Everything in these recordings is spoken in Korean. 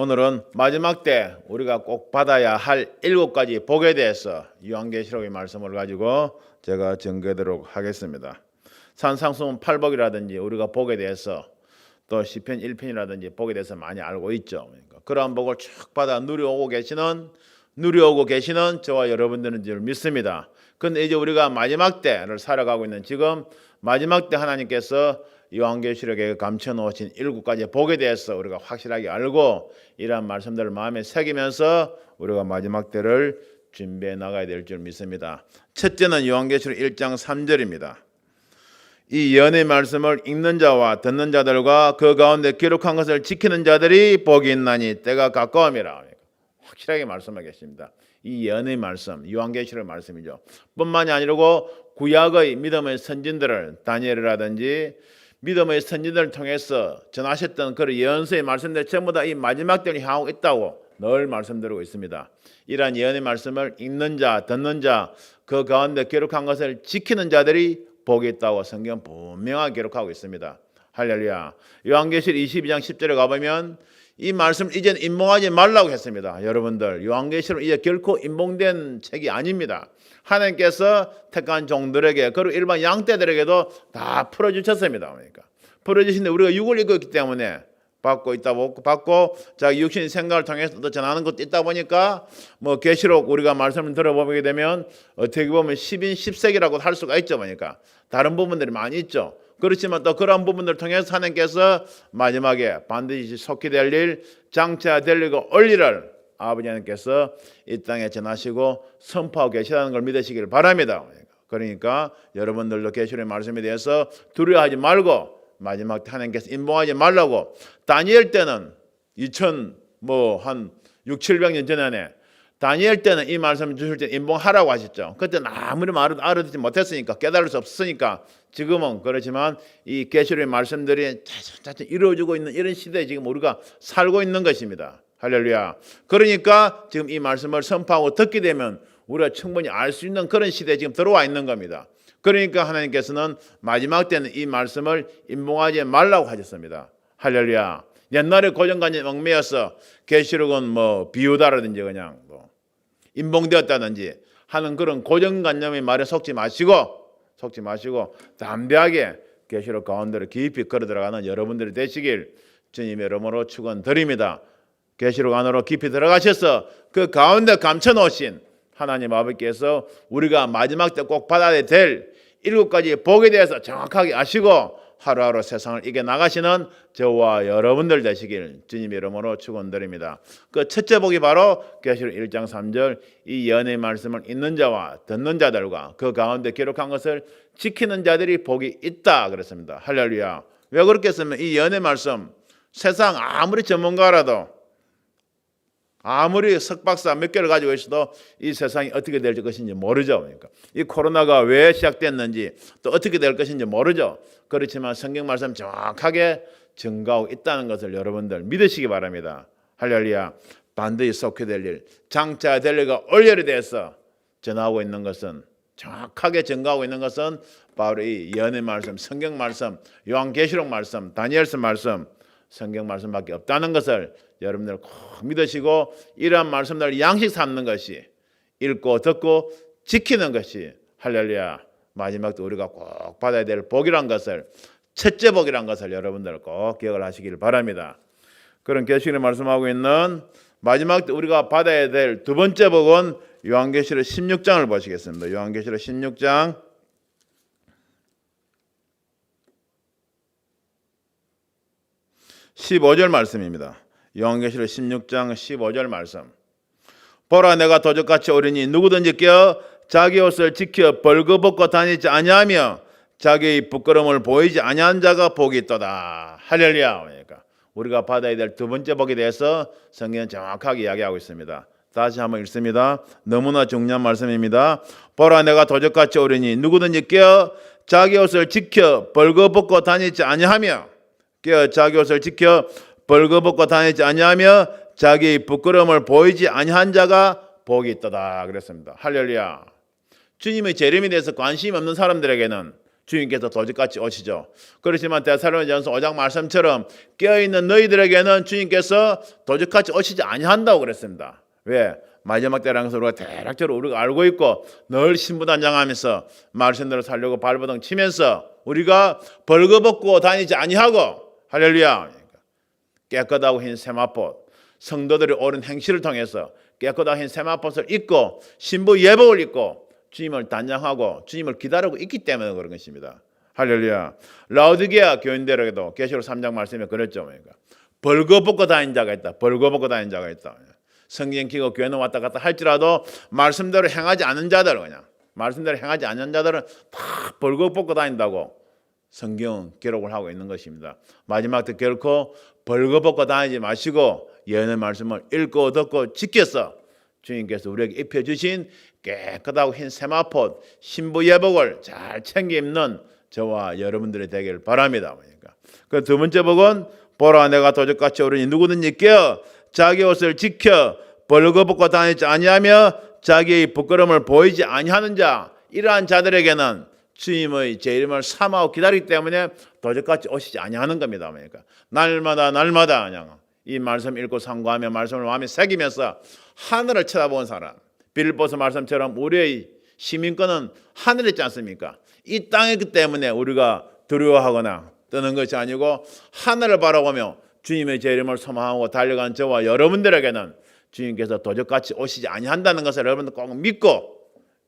오늘은 마지막 때 우리가 꼭 받아야 할 일곱 가지 복에 대해서 요한계시록의 말씀을 가지고 제가 전개하도록 하겠습니다. 산상수훈 팔복이라든지 우리가 복에 대해서 또 시편 1편이라든지 복에 대해서 많이 알고 있죠. 그러니까 그러한 복을 쭉 받아 누려오고 계시는 누려오고 계시는 저와 여러분들은 줄 믿습니다. 근데 이제 우리가 마지막 때를 살아가고 있는 지금 마지막 때 하나님께서 요한계시록에 감춰 놓으신 일곱 가지 복에 대해서 우리가 확실하게 알고 이러한 말씀들을 마음에 새기면서 우리가 마지막 때를 준비해 나가야 될 줄 믿습니다. 첫째는 요한계시록 1장 3절입니다. 이 연의 말씀을 읽는 자와 듣는 자들과 그 가운데 기록한 것을 지키는 자들이 복이 있나니 때가 가까움이라. 확실하게 말씀하겠습니다. 이 연의 말씀, 요한계시록 말씀이죠. 뿐만이 아니고 구약의 믿음의 선진들을 다니엘이라든지 믿음의 선진들을 통해서 전하셨던 그런 예언서의 말씀들 전부 다 이 마지막 때를 향하고 있다고 늘 말씀드리고 있습니다. 이러한 예언의 말씀을 읽는 자, 듣는 자, 그 가운데 기록한 것을 지키는 자들이 복이 있다고 성경 분명하게 기록하고 있습니다. 할렐루야. 요한계시록 22장 10절에 가보면 이 말씀 이젠 인봉하지 말라고 했습니다. 여러분들 요한계시록 이제 결코 인봉된 책이 아닙니다. 하나님께서 택한 종들에게 그리고 일반 양떼들에게도 다 풀어주셨습니다. 그러니까 풀어주신데 우리가 육을 읽고 있기 때문에 받고 있다 보고 받고 자기 육신의 생각을 통해서 또 전하는 것도 있다 보니까 뭐 계시록 우리가 말씀을 들어보게 되면 어떻게 보면 10인 10색이라고 할 수가 있죠 보니까 다른 부분들이 많이 있죠. 그렇지만 또 그런 부분들을 통해서 하나님께서 마지막에 반드시 속히 될 일, 장차 될 일과 올리를 아버지 하나님께서 이 땅에 전하시고 선포하고 계시다는 걸 믿으시길 바랍니다. 그러니까 여러분들도 계시록의 말씀에 대해서 두려워하지 말고 마지막 때 하나님께서 인봉하지 말라고 다니엘 때는 2000 뭐 한 6, 700년 전에 다니엘 때는 이 말씀 주실 때 인봉하라고 하셨죠. 그때는 아무리 말을 알아듣지 못했으니까 깨달을 수 없으니까 지금은 그렇지만 이 계시록의 말씀들이 차츰차츰 이루어지고 있는 이런 시대에 지금 우리가 살고 있는 것입니다. 할렐루야. 그러니까 지금 이 말씀을 선포하고 듣게 되면 우리가 충분히 알 수 있는 그런 시대에 지금 들어와 있는 겁니다. 그러니까 하나님께서는 마지막 때는 이 말씀을 인봉하지 말라고 하셨습니다. 할렐루야. 옛날에 고정관념 얽매여서 계시록은 뭐 비유다라든지 그냥 뭐 인봉되었다든지 하는 그런 고정관념의 말에 속지 마시고 속지 마시고 담대하게 계시록 가운데로 깊이 걸어 들어가는 여러분들이 되시길 주님의 이름으로 축원드립니다. 계시록 안으로 깊이 들어가셔서 그 가운데 감춰 놓으신 하나님 아버지께서 우리가 마지막 때 꼭 받아야 될 일곱 가지 복에 대해서 정확하게 아시고 하루하루 세상을 이겨 나가시는 저와 여러분들 되시길 주님의 이름으로 축원드립니다. 그 첫째 복이 바로 계시록 1장 3절 이 연의 말씀을 읽는 자와 듣는 자들과 그 가운데 기록한 것을 지키는 자들이 복이 있다 그랬습니다. 할렐루야. 왜 그렇겠으면 이 연의 말씀 세상 아무리 전문가라도 아무리 석박사 몇 개를 가지고 있어도 이 세상이 어떻게 될 것인지 모르죠. 그러니까 이 코로나가 왜 시작됐는지 또 어떻게 될 것인지 모르죠. 그렇지만 성경 말씀 정확하게 증가하고 있다는 것을 여러분들 믿으시기 바랍니다. 할렐루야. 반드시 속해 될 일, 장차 될 일과 올열에 대해서 전하고 있는 것은 정확하게 증가하고 있는 것은 바로 이 연의 말씀, 성경 말씀, 요한계시록 말씀, 다니엘서 말씀, 성경 말씀밖에 없다는 것을 여러분들 꼭 믿으시고 이러한 말씀들을 양식 삼는 것이 읽고 듣고 지키는 것이 할렐루야 마지막도 우리가 꼭 받아야 될 복이란 것을 첫째 복이란 것을 여러분들 꼭 기억을 하시길 바랍니다. 그런 계시를 말씀하고 있는 마지막 때 우리가 받아야 될 두 번째 복은 요한계시록 16장을 보시겠습니다. 요한계시록 16장 15절 말씀입니다. 요한계시록 16장 15절 말씀. 보라 내가 도적같이 오리니 누구든지 껴 자기 옷을 지켜 벌거벗고 다니지 아니하며 자기의 부끄러움을 보이지 아니한 자가 복이 있도다. 할렐루야. 그러니까 우리가 받아야 될 두 번째 복에 대해서 성경은 정확하게 이야기하고 있습니다. 다시 한번 읽습니다. 너무나 중요한 말씀입니다. 보라 내가 도적같이 오리니 누구든지 껴 자기 옷을 지켜 벌거벗고 다니지 아니하며 깨어 자기 옷을 지켜 벌거벗고 다니지 아니하며 자기 부끄러움을 보이지 아니한 자가 복이 있도다 그랬습니다. 할렐루야. 주님의 재림에 대해서 관심이 없는 사람들에게는 주님께서 도적같이 오시죠. 그렇지만 데살로니전서 5장 말씀처럼 깨어 있는 너희들에게는 주님께서 도적같이 오시지 아니한다고 그랬습니다. 왜? 마지막 때라는 것을 우리가 대략적으로 우리가 알고 있고 늘 신부단장하면서 말씀대로 살려고 발버둥 치면서 우리가 벌거벗고 다니지 아니하고 할렐루야 깨끗하고 흰 세마포 성도들의 옳은 행실을 통해서 깨끗하고 흰 세마포를 입고 신부 예복을 입고 주님을 단장하고 주님을 기다리고 있기 때문에 그런 것입니다. 할렐루야. 라우디게아 교인들에게도 계시록 3장 말씀에 그랬죠. 그러니까 벌거벗고 다닌 자가 있다. 벌거벗고 다닌 자가 있다. 성경 기고 교회는 왔다 갔다 할지라도 말씀대로 행하지 않는 자들 그냥 말씀대로 행하지 않는 자들은 다 벌거벗고 다닌다고 성경 기록을 하고 있는 것입니다. 마지막 때 결코 벌거벗고 다니지 마시고 예언의 말씀을 읽고 듣고 지켜서 주님께서 우리에게 입혀 주신 깨끗하고 흰 세마포 신부 예복을 잘 챙겨 입는 저와 여러분들이 되길 바랍니다. 그러니까 그 두 번째 복은 보라 내가 도적같이 오르니 누구든지 깨어 자기 옷을 지켜 벌거벗고 다니지 아니하며 자기의 부끄러움을 보이지 아니하는 자 이러한 자들에게는 주님의 제 이름을 삼하고 기다리기 때문에 도적같이 오시지 아니하는 겁니다. 그러니까 날마다 날마다 그냥 이 말씀 읽고 상고하며 말씀을 마음에 새기면서 하늘을 쳐다보는 사람 빌보스 말씀처럼 우리의 시민권은 하늘에 있지 않습니까? 이 땅이기 때문에 우리가 두려워하거나 떠는 것이 아니고 하늘을 바라보며 주님의 제 이름을 소망하고 달려간 저와 여러분들에게는 주님께서 도적같이 오시지 아니한다는 것을 여러분들 꼭 믿고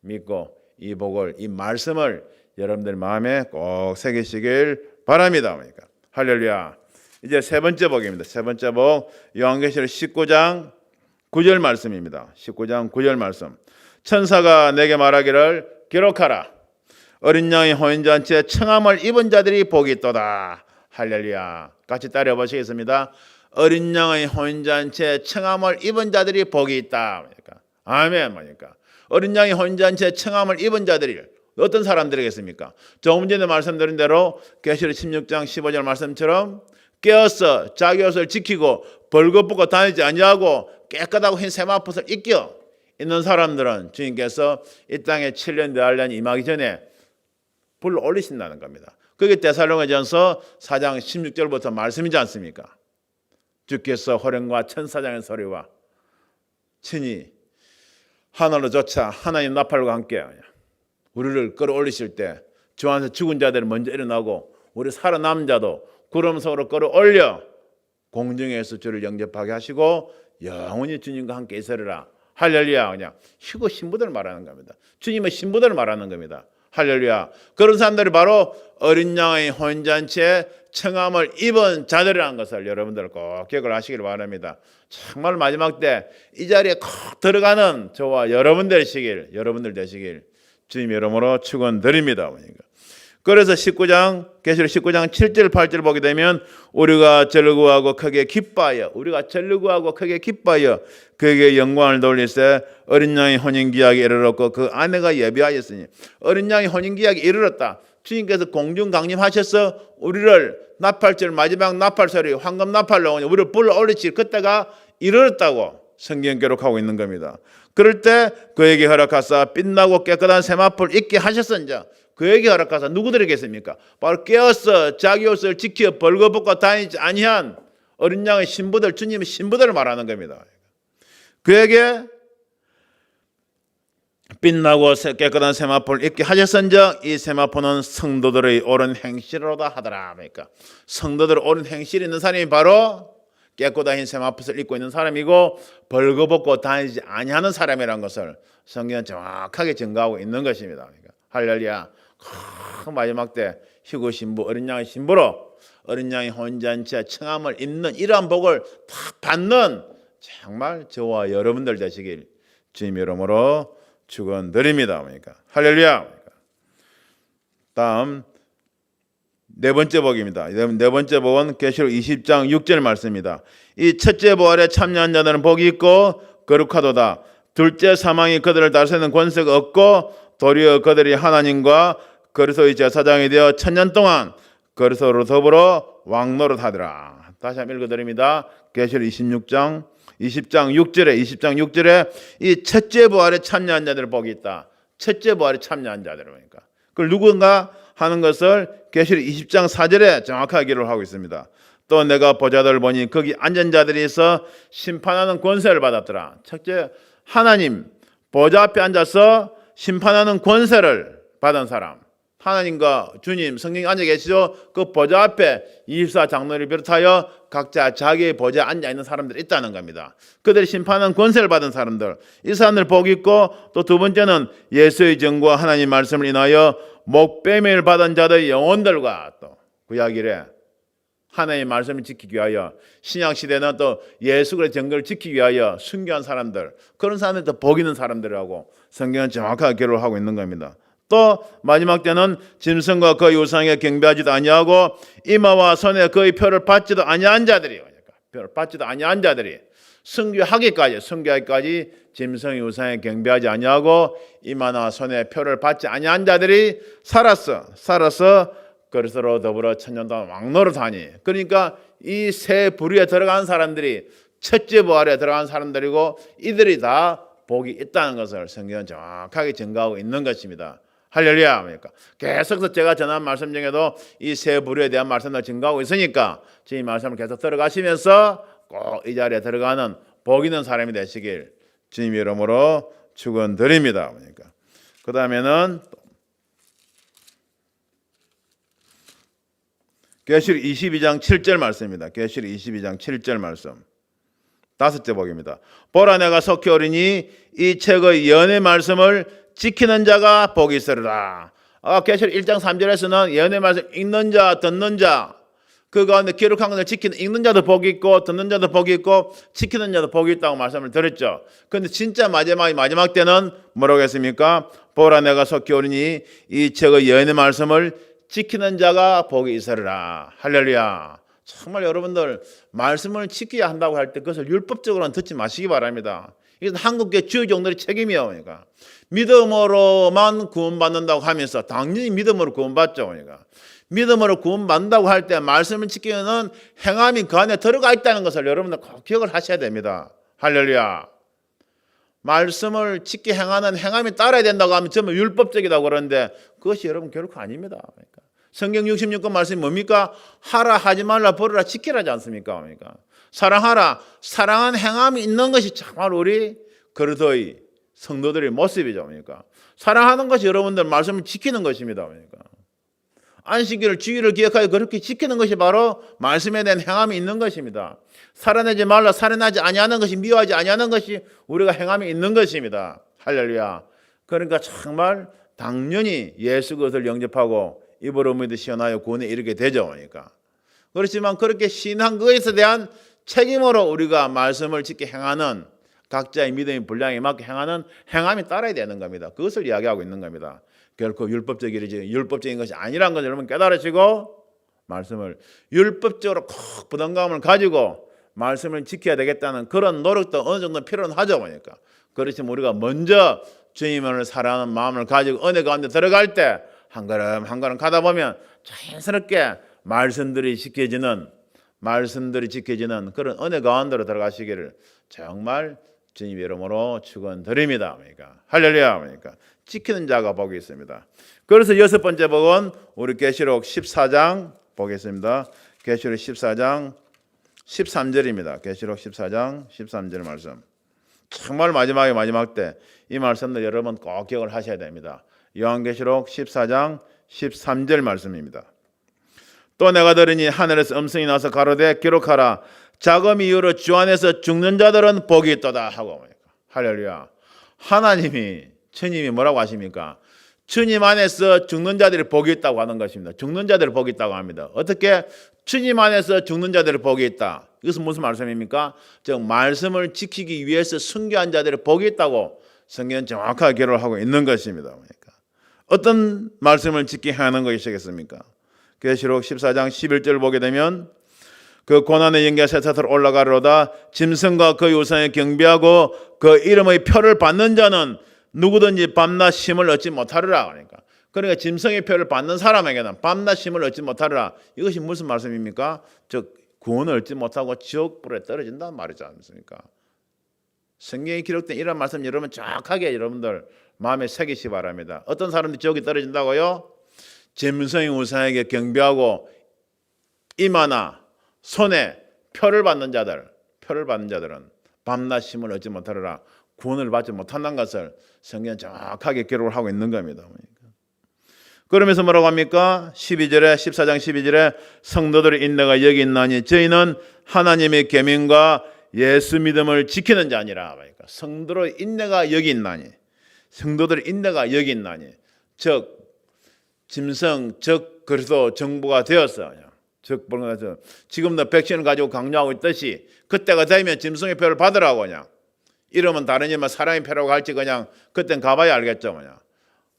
믿고 이 복을 이 말씀을 여러분들 마음에 꼭 새기시길 바랍니다. 그러니까 할렐루야. 이제 세 번째 복입니다. 세 번째 복 요한계시록 19장 9절 말씀입니다. 19장 9절 말씀. 천사가 내게 말하기를 기록하라. 어린 양의 혼인잔치에 청함을 입은 자들이 복이 있도다. 할렐루야. 같이 따라 보시겠습니다. 어린 양의 혼인잔치에 청함을 입은 자들이 복이 있다. 그러니까 아멘. 뭐니까 어린 양의 혼인잔치에 청함을 입은 자들이 어떤 사람들이겠습니까? 조금 전에 말씀드린 대로 계시록 16장 15절 말씀처럼 깨어서 자기 옷을 지키고 벌거벗고 다니지 아니하고 깨끗하고 흰 세마포를 입겨 있는 사람들은 주님께서 이 땅에 7년 내할년 임하기 전에 불러 올리신다는 겁니다. 그게 데살로니가전서 4장 16절부터 말씀이지 않습니까? 주께서 호령과 천사장의 소리와 친히 하늘로 쫓아 하나님 나팔과 함께 우리를 끌어올리실 때 주 안에서 죽은 자들이 먼저 일어나고 우리 살아남은 자도 구름 속으로 끌어올려 공중에서 주를 영접하게 하시고 영원히 주님과 함께 있으리라. 할렐루야. 그냥 희고 신부들 말하는 겁니다. 주님의 신부들 말하는 겁니다. 할렐루야. 그런 사람들이 바로 어린 양의 혼잔치에 청함을 입은 자들이라는 것을 여러분들 꼭 기억을 하시길 바랍니다. 정말 마지막 때 이 자리에 꼭 들어가는 저와 여러분들 되시길 여러분들 되시길 주님 이름으로 축원드립니다. 그래서 19장 계시록 19장 7절 8절 보게 되면 우리가 절구하고 크게 기뻐하여 우리가 절구하고 크게 기뻐하여 그에게 영광을 돌리세 어린 양의 혼인 기약에 이르렀고 그 아내가 예비하였으니 어린 양의 혼인 기약에 이르렀다. 주님께서 공중 강림하셔서 우리를 나팔절 마지막 나팔 소리 황금 나팔로 우리를 불러 올리실 그때가 이르렀다고 성경 기록하고 있는 겁니다. 그럴 때 그에게 허락하사 빛나고 깨끗한 세마포를 입게 하셨은자 그에게 허락하사 누구들에게습니까? 바로 깨어서 자기 옷을 지켜 벌거벗고 다니지 아니한 어린 양의 신부들 주님의 신부들을 말하는 겁니다. 그에게 빛나고 깨끗한 세마포를 입게 하셨은즉 이 세마포는 성도들의 옳은 행실로다 하더라. 그러니까 성도들의 옳은 행실이 있는 사람이 바로 깨끗한 흰 세마포를 입고 있는 사람이고 벌거벗고 다니지 아니하는 사람이라는 것을 성경은 정확하게 증거하고 있는 것입니다. 그러니까 할렐루야. 그 마지막 때 희고 신부 어린 양의 신부로 어린 양의 혼잔치에 청함을 입는 이러한 복을 다 받는 정말 저와 여러분들 되시길 주님 이름으로 축원드립니다. 그러니까 할렐루야. 다음 네 번째 복입니다. 네 번째 복은 계시록 20장 6절 말씀입니다. 이 첫째 부활에 참여한 자들은 복이 있고 거룩하도다. 둘째 사망이 그들을 다스리는 권세가 없고 도리어 그들이 하나님과 그리스도의 제사장이 되어 천년 동안 그리스도로 더불어 왕노릇 하더라. 다시 한번 읽어드립니다. 계시록 26장 20장 6절에 20장 6절에 이 첫째 부활에 참여한 자들 복이 있다. 첫째 부활에 참여한 자들 그러니까 그걸 누군가 하는 것을 계시록 20장 4절에 정확하게 기록을 하고 있습니다. 또 내가 보자들 보니 거기 앉은 자들이 있어 심판하는 권세를 받았더라. 첫째 하나님 보좌 앞에 앉아서 심판하는 권세를 받은 사람. 하나님과 주님 성령이 앉아 계시죠. 그 보좌 앞에 24장로를 비롯하여 각자 자기의 보좌에 앉아 있는 사람들이 있다는 겁니다. 그들이 심판하는 권세를 받은 사람들. 이 사람들 복 있고 또 두 번째는 예수의 정과 하나님 말씀을 인하여 목배밀 받은 자들의 영혼들과 또 구약일에 하나님의 말씀을 지키기 위하여 신약 시대는 또 예수 그리스도의 정거를 지키기 위하여 순교한 사람들 그런 사람들 또복 있는 사람들이라고 성경은 정확하게 기록을 하고 있는 겁니다. 또 마지막 때는 짐승과 그 우상에 경배하지도 아니하고 이마와 손에 그의 표를 받지도 아니한 자들이 그러니까 표를 받지도 아니한 자들이 승교하기까지 승교하기까지 짐승의 우상에 경배하지 아니하고 이마나 손에 표를 받지 아니한 자들이 살았어 살아서 그리스도로 더불어 천년 동안 왕노릇하니 그러니까 이 세 부류에 들어간 사람들이 첫째 부활에 들어간 사람들이고 이들이 다 복이 있다는 것을 성경은 정확하게 증거하고 있는 것입니다. 할렐루야. 그러니까 계속해서 제가 전한 말씀 중에도 이 세 부류에 대한 말씀을 증거하고 있으니까 이 말씀을 계속 들어가시면서 꼭 이 자리에 들어가는 복 있는 사람이 되시길 주님 이름으로 축원드립니다. 그러니까 그 다음에는 계시록 22장 7절 말씀입니다. 계시록 22장 7절 말씀. 다섯째 복입니다. 보라 내가 속히 오리니 이 책의 연의 말씀을 지키는 자가 복이 있으리라. 아, 계시록 1장 3절에서는 연의 말씀 읽는 자, 듣는 자, 그 가운데 기록한 것을 지키는 읽는 자도 복이 있고 듣는 자도 복이 있고 지키는 자도 복이 있다고 말씀을 드렸죠. 그런데 진짜 마지막 마지막 때는 뭐라고 했습니까? 보라 내가 속히 오리니 이 책의 연의 말씀을 지키는 자가 복이 있으리라. 할렐루야. 정말 여러분들 말씀을 지켜야 한다고 할 때 그것을 율법적으로는 듣지 마시기 바랍니다. 이건 한국의 주요 종들의 책임이요. 그러니까 믿음으로만 구원받는다고 하면서 당연히 믿음으로 구원받죠. 그러니까 믿음으로 구원받는다고 할 때 말씀을 지키는 행함이 그 안에 들어가 있다는 것을 여러분들 꼭 기억을 하셔야 됩니다. 할렐루야. 말씀을 지키 행하는 행함이 따라야 된다고 하면 전부 율법적이다고 그러는데 그것이 여러분 결코 아닙니다. 그러니까 성경 66권 말씀이 뭡니까? 하라 하지 말라 버려라 지키라지 않습니까? 그러니까 사랑하라 사랑한 행함이 있는 것이 정말 우리 그리스도의 성도들의 모습이죠. 그러니까 사랑하는 것이 여러분들 말씀을 지키는 것입니다. 그러니까 안식일을 주의를 기억하여 그렇게 지키는 것이 바로 말씀에 대한 행함이 있는 것입니다. 살아내지 말라 살아나지 아니하는 것이 미워하지 아니하는 것이 우리가 행함이 있는 것입니다. 할렐루야. 그러니까 정말 당연히 예수 것을 영접하고 입으로 시원하여 구원에 이르게 되죠. 그러니까 그렇지만 그렇게 신한 것에 대한 책임으로 우리가 말씀을 지켜 행하는 각자의 믿음의 분량에 맞게 행하는 행함이 따라야 되는 겁니다. 그것을 이야기하고 있는 겁니다. 결코 율법적인 율법적인 것이 아니라는 것을 여러분 깨달으시고 말씀을 율법적으로 꼭 부담감을 가지고 말씀을 지켜야 되겠다는 그런 노력도 어느 정도 필요는 하죠 보니까 그렇지만 우리가 먼저 주님을 사랑하는 마음을 가지고 은혜 가운데 들어갈 때 한 걸음 한 걸음 가다 보면 자연스럽게 말씀들이 지켜지는 말씀들이 지켜지는 그런 은혜 가운데로 들어가시기를 정말 주님 이름으로 축원드립니다. 그러니까 할렐루야. 그러니까 지키는 자가 복이 있습니다. 그래서 여섯 번째 복은 우리 계시록 14장 보겠습니다. 계시록 14장 13절입니다. 계시록 14장 13절 말씀. 정말 마지막에 마지막 때 이 말씀도 여러분 꼭 기억을 하셔야 됩니다. 요한계시록 14장 13절 말씀입니다. 또 내가 들으니 하늘에서 음성이 나서 가로되 기록하라 자금 이후로 주 안에서 죽는 자들은 복이 있도다 하고 할렐루야. 하나님이 주님이 뭐라고 하십니까? 주님 안에서 죽는 자들이 복이 있다고 하는 것입니다. 죽는 자들이 복이 있다고 합니다. 어떻게 주님 안에서 죽는 자들이 복이 있다. 이것은 무슨 말씀입니까? 즉 말씀을 지키기 위해서 순교한 자들이 복이 있다고 성경은 정확하게 기록을 하고 있는 것입니다. 그러니까 어떤 말씀을 지키 하는 것이겠습니까? 계시록 14장 11절 보게 되면 그 고난의 영계 세사들 올라가로다 짐승과 그 우상에 경배하고 그 이름의 표를 받는 자는 누구든지 밤낮 힘을 얻지 못하리라 그러니까 그러니까 짐승의 표를 받는 사람에게는 밤낮 힘을 얻지 못하리라 이것이 무슨 말씀입니까? 즉 구원을 얻지 못하고 지옥불에 떨어진다는 말이지 않습니까? 성경에 기록된 이런 말씀 여러분 정확하게 여러분들 마음에 새기시 바랍니다. 어떤 사람들이 지옥에 떨어진다고요? 짐승의 우상에게 경배하고 이마나 손에 표를 받는 자들, 표를 받는 자들은 밤낮 힘을 얻지 못하리라 구원을 받지 못한다는 것을 성경 정확하게 기록을 하고 있는 겁니다. 그러면서 뭐라고 합니까? 12절에 14장 12절에 성도들의 인내가 여기 있나니 저희는 하나님의 계명과 예수 믿음을 지키는 자니라. 그러니까 성도의 인내가 여기 있나니 성도들의 인내가 여기 있나니 즉 짐승 즉 그리스도 정부가 되었어. 즉 보는 지금도 백신을 가지고 강요하고 있듯이 그때가 되면 짐승의 표를 받으라고 그냥 이러면 다르니만 사람의 표라고 할지 그냥 그땐 가봐야 알겠죠 그냥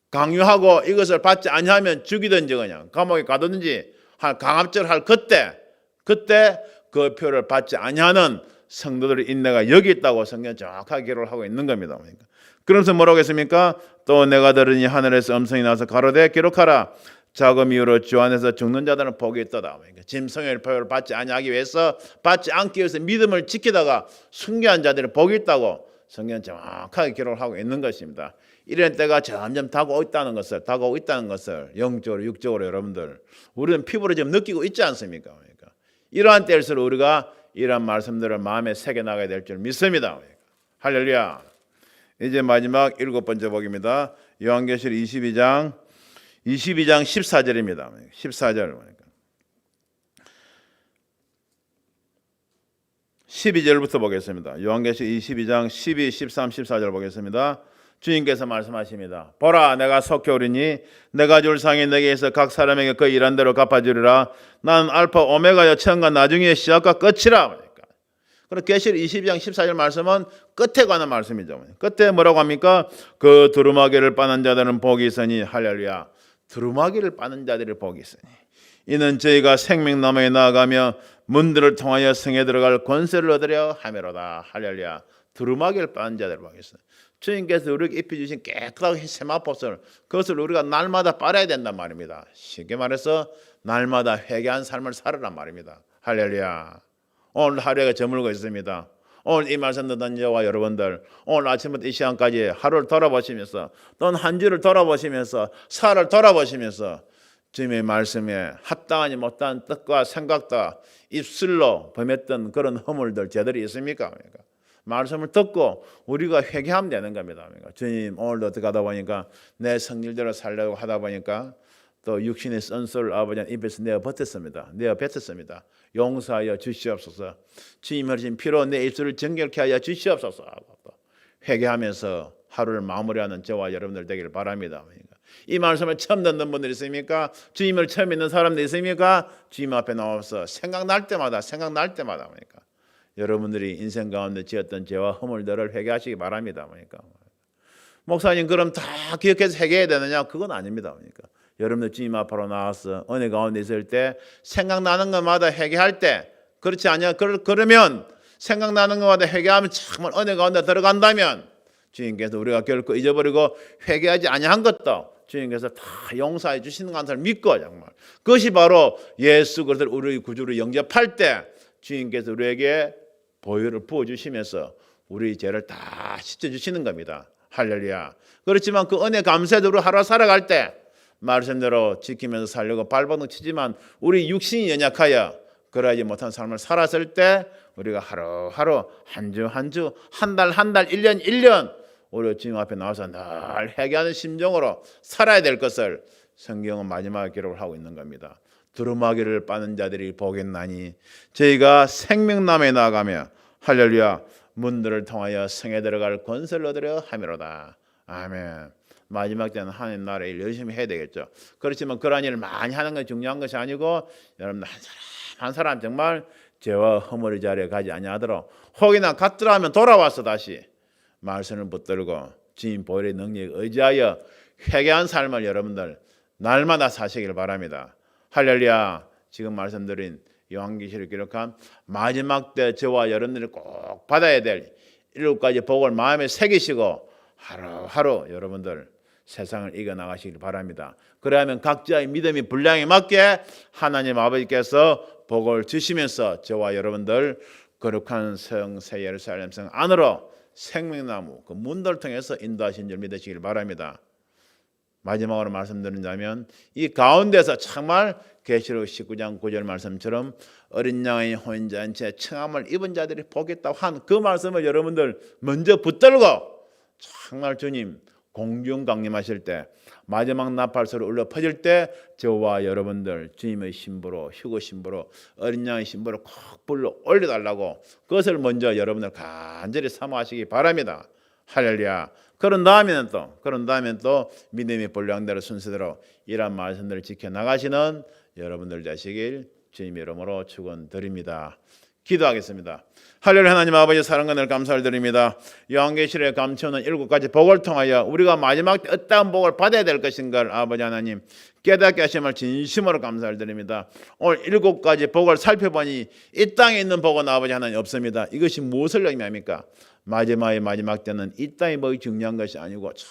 강요하고 이것을 받지 아니하면 죽이든지 그냥 감옥에 가든지 할 강압절 할 그때 그때 그 표를 받지 아니하는 성도들의 인내가 여기 있다고 성경 정확하게 기록을 하고 있는 겁니다. 그러니까. 그러면서 뭐라고 했습니까? 또 내가 들으니 하늘에서 음성이 나서 가로되 기록하라 자금 이후로 주 안에서 죽는 자들은 복이 있도다. 그러니까 짐승의 표를 받지 아니하기 위해서 받지 않기 위해서 믿음을 지키다가 순교한 자들은 복이 있다고 성경 정확하게 기록을 하고 있는 것입니다. 이런 때가 점점 다가오고 있다는 것을 다가오고 있다는 것을 영적으로 육적으로 여러분들 우리는 피부로 지금 느끼고 있지 않습니까? 그러니까 이러한 때일수록 우리가 이러한 말씀들을 마음에 새겨 나가야 될 줄 믿습니다. 그러니까. 할렐루야. 이제 마지막 일곱 번째 복입니다. 요한계시록 22장 22장 14절입니다. 14절 그러니까. 12절부터 보겠습니다. 요한계시록 22장 12, 13, 14절 보겠습니다. 주님께서 말씀하십니다. 보라 내가 속히 오리니 내가 줄 상이 내게서 각 사람에게 그 일한 대로 갚아주리라. 나는 알파 오메가여 처음과 나중에 시작과 끝이라. 그리고 계시록 22장 14절 말씀은 끝에 관한 말씀이죠. 끝에 뭐라고 합니까? 그 두루마기를 빠는 자들은 복이 있으니 할렐루야. 두루마기를 빠는 자들이 복이 있으니 이는 저희가 생명나무에 나아가며 문들을 통하여 성에 들어갈 권세를 얻으려 하매로다. 할렐루야. 두루마기를 빠는 자들 복이 있으니 주님께서 우리에게 입혀주신 깨끗하고 세마포스를 그것을 우리가 날마다 빨아야 된단 말입니다. 쉽게 말해서 날마다 회개한 삶을 살으란 말입니다. 할렐루야. 오늘 하루가 저물고 있습니다. 오늘 이 말씀 듣는 저와 여러분들 오늘 아침부터 이 시간까지 하루를 돌아보시면서 또는 한 주를 돌아보시면서 사를 돌아보시면서 주님의 말씀에 합당하지 못한 뜻과 생각과 입술로 범했던 그런 허물들 제들이 있습니까? 말씀을 듣고 우리가 회개하면 되는 겁니다. 주님 오늘도 어떻게 하다 보니까 내 성질대로 살려고 하다 보니까 또 육신의 쓴소를 아버지 입에서 내어 버텼습니다. 내어 뱉었습니다. 용서하여 주시옵소서. 주님 흘리신 피로 내 입술을 정결케 하여 주시옵소서. 회개하면서 하루를 마무리하는 저와 여러분들 되기를 바랍니다. 그러니까 이 말씀을 처음 듣는 분들 있습니까? 주님을 처음 믿는 사람들 있습니까? 주님 앞에 나와서 생각날 때마다 생각날 때마다 그러니까 여러분들이 인생 가운데 지었던 죄와 허물들을 회개하시기 바랍니다. 그러니까 목사님 그럼 다 기억해서 회개해야 되느냐? 그건 아닙니다. 그러니까 여러분들 주님 앞으로 나와서 은혜 가운데 있을 때 생각나는 것마다 회개할 때 그렇지 않냐? 그러면 생각나는 것마다 회개하면 정말 은혜 가운데 들어간다면 주님께서 우리가 결코 잊어버리고 회개하지 아니한 것도 주님께서 다 용서해 주시는 것을 믿고 정말 그것이 바로 예수 그리스도를 우리 구주로 영접할 때 주님께서 우리에게 보혈을 부어 주시면서 우리 죄를 다 씻어 주시는 겁니다. 할렐루야. 그렇지만 그 은혜 감사대로 하루 살아갈 때 말씀대로 지키면서 살려고 발버둥 치지만 우리 육신이 연약하여 그러하지 못한 삶을 살았을 때 우리가 하루하루 한 주 한 주 한 달 한 달 일 년 일년 우리 주님 앞에 나와서 늘 회개하는 심정으로 살아야 될 것을 성경은 마지막 기록을 하고 있는 겁니다. 두루마기를 빠는 자들이 보겠나니 저희가 생명남에 나가며 할렐루야 문들을 통하여 성에 들어갈 권세를 얻으려 함이로다. 아멘. 마지막 때는 하나님 나라 일 열심히 해야 되겠죠. 그렇지만 그러한 일을 많이 하는 건 중요한 것이 아니고 여러분 한 사람 한 사람 정말 죄와 허물의 자리에 가지 아니하도록 혹이나 갔더라면 돌아와서 다시 말씀을 붙들고 주님 보혈의 능력에 의지하여 회개한 삶을 여러분들 날마다 사시길 바랍니다. 할렐루야. 지금 말씀드린 요한계시를 기록한 마지막 때 저와 여러분들이 꼭 받아야 될 일곱 가지 복을 마음에 새기시고 하루하루 여러분들 세상을 이겨 나가시길 바랍니다. 그러면 각자의 믿음이 분량에 맞게 하나님 아버지께서 복을 주시면서 저와 여러분들 거룩한 성새 예루살렘 성 안으로 생명나무 그 문들 통해서 인도하신 줄 믿으시길 바랍니다. 마지막으로 말씀드리자면 이 가운데서 정말 계시록 19장 9절 말씀처럼 어린 양의 혼인잔치에 청함을 입은 자들이 보겠다고 한 그 말씀을 여러분들 먼저 붙들고 정말 주님 공중 강림하실 때 마지막 나팔소리 울려 퍼질 때 저와 여러분들 주님의 신부로 휴거 신부로 어린 양의 신부로 꼭 불러 올려달라고 그것을 먼저 여러분들 간절히 사모하시기 바랍니다. 할렐루야. 그런 다음에는 또 그런 다음에는 또 믿음의 본량대로 순서대로 이런 말씀들을 지켜 나가시는 여러분들 되시길 주님의 이름으로 축원드립니다. 기도하겠습니다. 할렐루야 하나님 아버지 사랑과 늘 감사를 드립니다. 요한계시록에 감춰놓은 일곱 가지 복을 통하여 우리가 마지막 때 어떠한 복을 받아야 될 것인가를 아버지 하나님 깨닫게 하심을 진심으로 감사를 드립니다. 오늘 일곱 가지 복을 살펴보니 이 땅에 있는 복은 아버지 하나님 없습니다. 이것이 무엇을 의미합니까? 마지막의 마지막 때는 이 땅이 뭐 중요한 것이 아니고